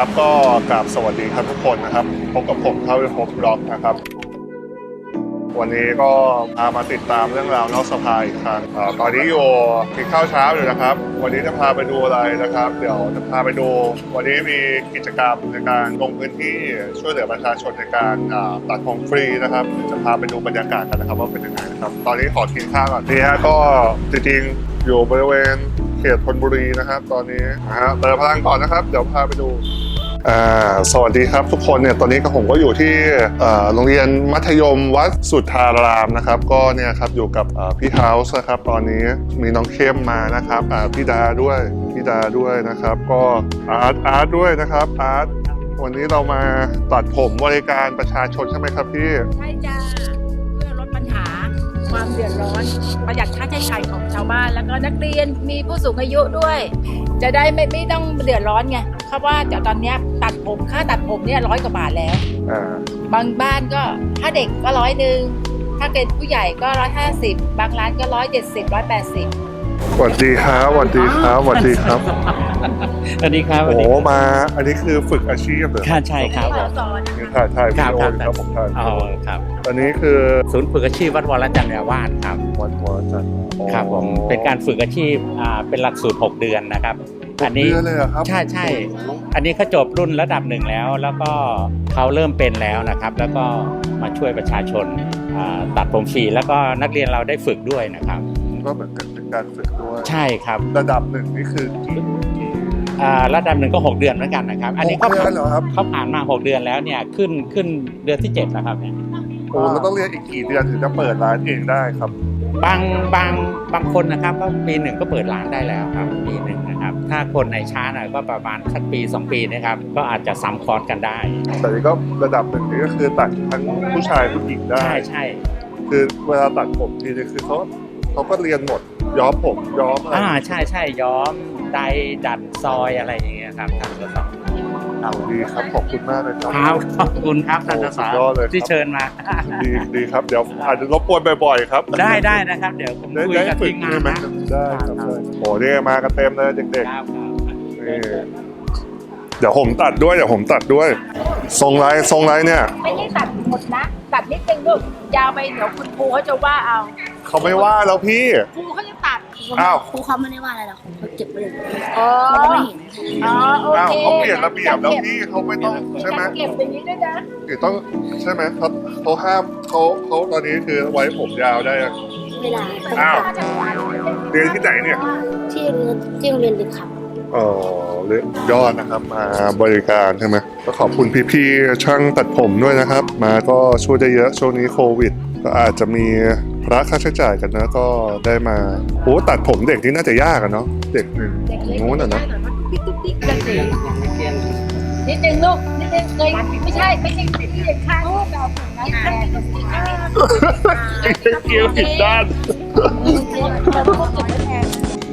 ครับก็กราบสวัสดีครับทุกคนนะครับพบกับผมเข้าไปพบบล็อกนะครับ วันนี้ก็พามาติดตามเรื่องราวนอกสภาอีกครั้งตอนนี้อยู่กินข้าวเช้าอยู่นะครับ วันนี้จะพาไปดูอะไรนะครับ เดี๋ยวจะพาไปดู วันนี้มีกิจกรรมในการลงพื้นที่ช่วยเหลือประชาชนในการตัดของฟรีนะครับเดี๋ยวจะพาไปดูบรรยากาศกันนะครับว่าเป็นยังไงนะครับ ตอนนี้ขอกินข้าวก่อนนี่ฮะก็จริงๆอยู่บริเวณเขตธนบุรีนะครับ ตอนนี้นะฮะเติมพลังก่อนนะครับ เดี๋ยวพาไปดู สวัสดีครับทุกคนเนี่ยตอนนี้ก็ผมก็อยู่ที่โรงเรียนมัธยมวัดสุทธารามนะครับ ก็เนี่ยครับอยู่กับพี่เฮาส์นะครับตอนนี้มีน้องเข้มมานะครับพี่ดาด้วยพี่ดาด้วยนะครับ ก็อาร์ตอาร์ตด้วยนะครับอาร์ตวันนี้เรามาตัดผมบริการประชาชนใช่ไหมครับพี่ใช่จ้าเพื่อลดปัญหาความเดือดร้อน ประหยัดค่าใช้จ่ายของชาวบ้านแล้วก็นักเรียนมีผู้สูงอายุด้วย จะได้ไม่ไม่ต้องเดือดร้อนไง เพราะว่าจากตอนเนี้ยตัดผมค่าตัดผมเนี่ยร้อยกว่าบาทแล้วอ่าบางบ้านก็ถ้าเด็กก็ร้อยหนึ่งถ้าเป็นผู้ใหญ่ก็ร้อยห้าสิบบางร้านก็ร้อยเจ็ดสิบร้อยแปดสิบสวัสดีครับสวัสดีครับสวัสดีครับสวัสดีครับโอ้โหมาอันนี้คือฝึกอาชีพเหรอค่ะใช่ครับที่เราสอนนี่ถ่ายถ่ายวิดีโอครับอยู่ครับผมถ่ายอ๋อครับอันนี้คือศูนย์ฝึกอาชีพวัดวรจันทร์วาดครับวันหัวจันทร์ครับผมเป็นการฝึกอาชีพอ่าเป็นหลักสูตร 6 เดือนนะครับ อันนี้เดือนเลยเหรอครับ ใช่ใช่อันนี้เขาจบรุ่นระดับหนึ่งแล้ว แล้วก็เขาเริ่มเป็นแล้วนะครับ แล้วก็มาช่วยประชาชนอ่าตัดผมฟรีแล้วก็นักเรียนเราได้ฝึกด้วยนะครับ ก็เหมือนกันเป็นการฝึกด้วยใช่ครับ ระดับหนึ่งนี่คือกี่กี่อ่าระดับหนึ่งก็ 6 เดือนเหมือนกันนะครับ อันนี้หเขากเดือนเหรอครับเขาผ่านมา 6 เดือนแล้วเนี่ยขึ้นขึ้นเดือนที่7แล้วครับเนี่ยโอ้เราต้องเรียนอีกกี่เดือนถึงจะเปิดร้านเองได้ครับ บางบางบางคนนะครับก็ปีหนึ่งก็เปิดร้านได้แล้วครับปีหนึ่งนะครับ ถ้าคนในช้าหน่อยก็ประมาณสักปีสองปีนะครับ ก็อาจจะซ้ำคอร์สกันได้ แต่นี่ก็ระดับหนึ่งนี่ก็คือตัดทั้งผู้ชายผู้หญิงได้ ใช่ใช่คือเวลาตัดผมทีนี่คือเขาเขาก็เรียนหมดย้อมผมย้อมอะไรอ่าใช่ใช่ย้อมไดดัดซอยอะไรอย่างเงี้ยครับทางสส เอาดีครับขอบคุณมากเลยครับครับขอบคุณครับท่านสสสุดยอดเลยครับที่เชิญมา ดีดีครับเดี๋ยวอาจจะรบกวนบ่อยๆครับ ได้ได้นะครับ เดี๋ยวผมได้คุยได้กับฝึทีกมงาใช่นไหมนะได้ครับได้โอ้เนี่ยมากันเต็มเลยเด็กครับครับๆนี่เดี๋ยวผมตัดด้วยเดี๋ยวผมตัดด้วย ทรงไรทรงไรเนี่ย ไม่ได้ตัดหมดนะ ตัดนิดนึงลูกยาวไปเดี๋ยวคุณครูเขาจะว่าเอา เขาไม่ว่าแล้วพี่ครูเขาจะตัดอ้าวครูเขาไม่ได้ว่าอะไรหรอกเขาเก็บไว้เลยอ๋อเขาจะไม่เห็น อ๋อโออ้าวเคเขาเปลี่ยนระเบียบแล้วพี่เขาไม่ต้องใช่ไหมเก็บอย่างนี้ด้วยนะหรือต้องใช่ไหมเขาเขาห้ามเขาเขาตอนนี้คือไว้ผมยาวได้อะไม่ได้อ้าว เรียนที่ไหนเนี่ย ที่โรงเรียนที่โรงเรียนลึกครับ อ๋อเลืยอดนะครับมาบริการใช่ไหมก็ขอบคุณพี่ๆช่างตัดผมด้วยนะครับ มาก็ช่วยได้เยอะช่วงนี้โควิด ก็อาจจะมีพระค่าใช้จ่ายกันนะก็ได้มาโอ้ตัดผมเด็กที่น่าจะยากอะเนาะเด็กหนึ่งเด็กเล็กนู้นอะเนาะ ตุ๊กติ๊กตุ๊กติ๊กกันสินิดนึงลูกนิดนึงเลยไม่ใช่ไม่ใช่ที่เด็กข้างลูกเราไม่ใช่ตุ๊กติ๊กเกี่ยวผิดด้าน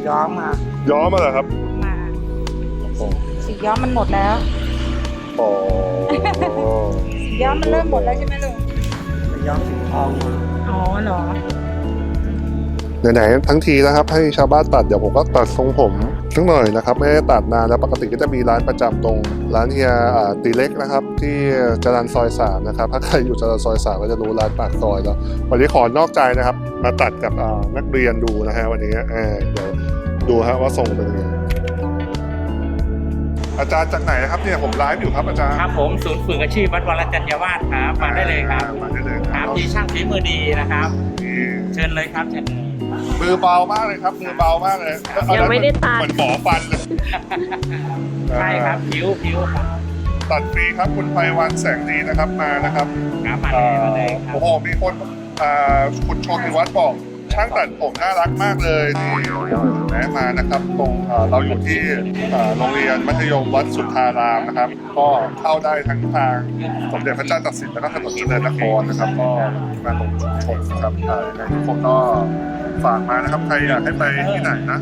ย้อมมาย้อมมาเหรอครับมาสีย้อมมันหมดแล้วอ๋อสีย้อมมันเริ่มหมดแล้วใช่ไหมลุงย้อมสีทองมาอ๋อเหรอไหนๆทั้งทีนะครับ ให้ชาวบ้านตัดเดี๋ยวผมก็ตัดทรงผม สักหน่อยนะครับไม่ได้ตัดนานแล้วปกติก็จะมีร้านประจำตรง ร้านเฮียตีเล็กนะครับที่จรันซอยสามนะครับถ้าใครอยู่จรันซอยสามก็จะรู้ร้านปากซอยแล้ววันนี้ขอนอกใจนะครับ มาตัดกับนักเรียนดูนะฮะวันนี้เออเดี๋ยวดูฮะว่าทรงเป็นยังไง อาจารย์จากไหนนะครับเนี่ยผมไลฟ์อยู่ครับอาจารย์ครับผมศูนย์ฝึกอาชีพวัดวรจันทร์วาดครับมาได้เลยครับมาได้เลยคครัรับบมีช่างฝีมือดีนะครับนี่เชิญเลยครับเชิญเลยมือเบามากเลยครับมือเบามากเลยยังไม่ได้ตัดเหมือนหมอฟันเลยใช่ครับผิวผิวครับตัดฟรีครับคุณไพวันแสงดีนะครับมานะครับครับมาเลยมาเลยครับโอ้โหมีคนอ่าคุณโชติวัฒน์บอก ช่างตัดผมน่ารักมากเลยนี่แนะมานะครับตรงเอ่อเราอยู่ที่เอ่อโรงเรียนมัธยมวัดสุทธารามนะครับ ก็เข้าได้ทั้งทางสมเด็จพระเจ้าตากสินแล้วก็ถนนเจริญนครนะครับ ก็มาตรงชุมชนนะครับเอ่อยังไงทุกคนก็ฝากมานะครับใครอยากให้ไปที่ไหนนะ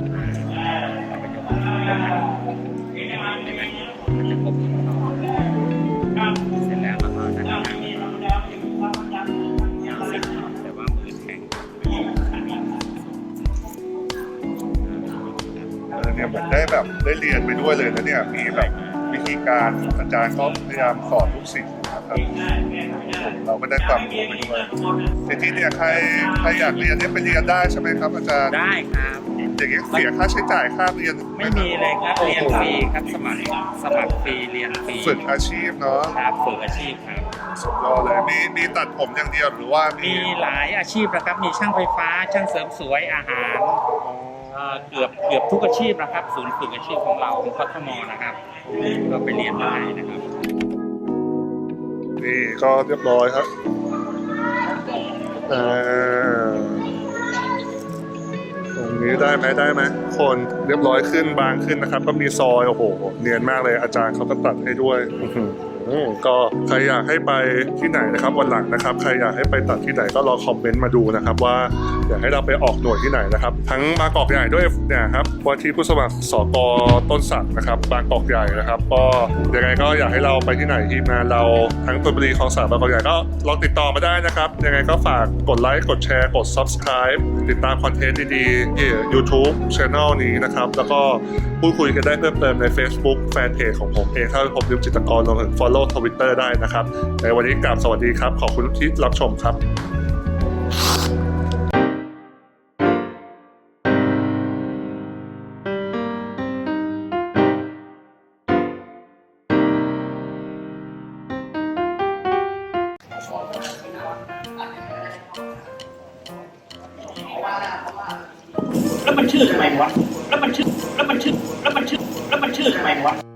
เออเนี่ยเหมือนได้แบบได้เรียนไปด้วยเลยนะเนี่ยมีแบบวิธีการอาจารย์ก็พยายามสอนลูกศิษย์นะครับเราก็ได้ความรู้ไปด้วยทีนี้เนี่ยใครใครอยากเรียนเนี่ยไปเรียนได้ใช่ไหมครับอาจารย์ได้ครับอย่างนี้เสียค่าใช้จ่ายค่าเรียนไม่มีเลยครับเรียนฟรีครับสมัครสมัครฟรีเรียนฟรีฝึกอาชีพเนาะครับฝึกอาชีพครับสุดยอดเลยมีมีตัดผมอย่างเดียวหรือว่ามีมีหลายอาชีพนะครับมีช่างไฟฟ้าช่างเสริมสวยอาหาร เอ่อเกือบเกือบทุกอาชีพนะครับ ศูนย์ฝึกอาชีพของเราของกทมนะครับก็ไปเรียนได้นะครับนี่ก็เรียบร้อยครับอ่าตรงนี้ได้ไหมได้ไหมคนเรียบร้อยขึ้นบางขึ้นนะครับ ก็มีซอยโอ้โหเนียนมากเลยอาจารย์เขาก็ตัดให้ด้วยอื้อหือ ก็ใครอยากให้ไปที่ไหนนะครับวันหลังนะครับ ใครอยากให้ไปตัดที่ไหนก็รอคอมเมนต์มาดูนะครับ ว่าอยากให้เราไปออกหน่วยที่ไหนนะครับ ทั้งบางกอกใหญ่ด้วยเนี่ยครับว่าที่ผู้สมัครสกต้นสักนะครับ บางกอกใหญ่นะครับ ก็ยังไงก็อยากให้เราไปที่ไหนทีมงานเราทั้งธนบุรีคลองสานบางกอกใหญ่ก็ลองติดต่อมาได้นะครับ ยังไงก็ฝากกดไลค์กดแชร์กด subscribe ติดตามคอนเทนต์ดีๆที่ YouTube Channel นี้นะครับ แล้วก็พูดคุยกันได้เพิ่มเติมใน Facebook แฟนเพจของผมเองถ้าผมดิวจิตกรรวมถึง follow Twitter ได้นะครับ ในวันนี้กลับสวัสดีครับ ขอบคุณที่รับชมครับแล้วมันชื่อทำไมวะ แล้วมันชื่อ แล้วมันชื่อ แล้วมันชื่อ แล้วมันชื่อทำไมวะ